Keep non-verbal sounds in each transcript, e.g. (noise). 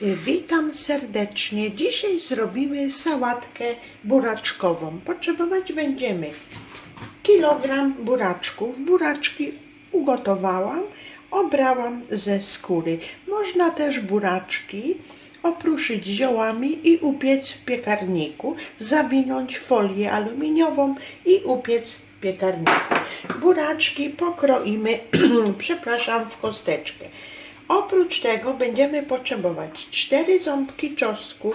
Witam serdecznie. Dzisiaj zrobimy sałatkę buraczkową. Potrzebować będziemy kilogram buraczków. Buraczki ugotowałam, obrałam ze skóry. Można też buraczki opruszyć ziołami i upiec w piekarniku, zawinąć folię aluminiową i upiec w piekarniku. Buraczki pokroimy, (clears throat) przepraszam, w kosteczkę. Oprócz tego będziemy potrzebować 4 ząbki czosnku,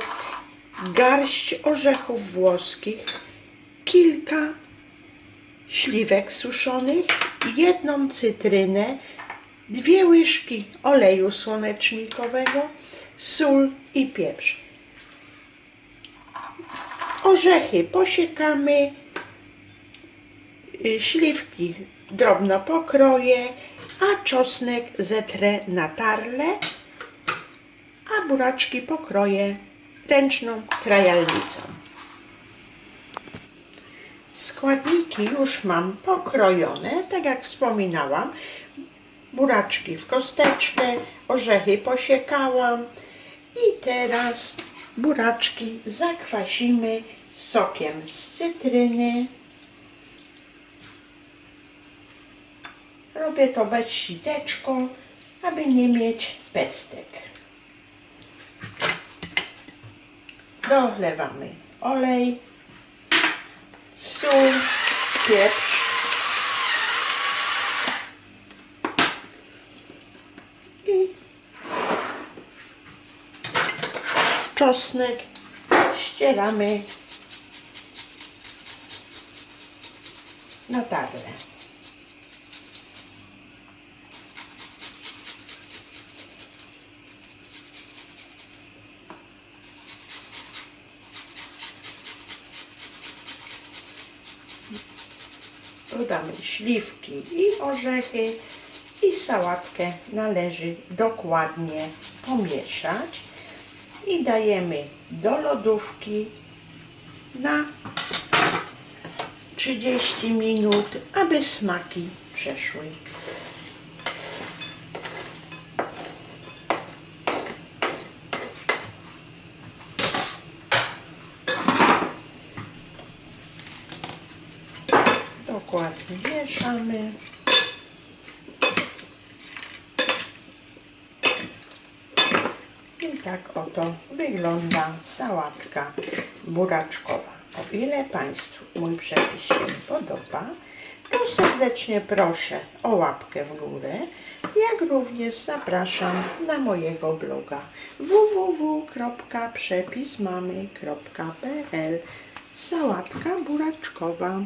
garść orzechów włoskich, kilka śliwek suszonych, jedną cytrynę, dwie łyżki oleju słonecznikowego, sól i pieprz. Orzechy posiekamy, y, śliwki drobno pokroję, a czosnek zetrę na tarle, a buraczki pokroję ręczną krajalnicą. Składniki już mam pokrojone, tak jak wspominałam. Buraczki w kosteczkę, orzechy posiekałam i teraz buraczki zakwasimy sokiem z cytryny. Robię to bez siteczką, aby nie mieć pestek. Dolewamy olej, sól, pieprz. I czosnek ścieramy na tarlę. Dodamy śliwki i orzechy i sałatkę należy dokładnie pomieszać i dajemy do lodówki na 30 minut, aby smaki przeszły. Dokładnie mieszamy. I tak oto wygląda sałatka buraczkowa. O ile Państwu mój przepis się podoba, to serdecznie proszę o łapkę w górę, jak również zapraszam na mojego bloga www.przepismamy.pl Sałatka buraczkowa.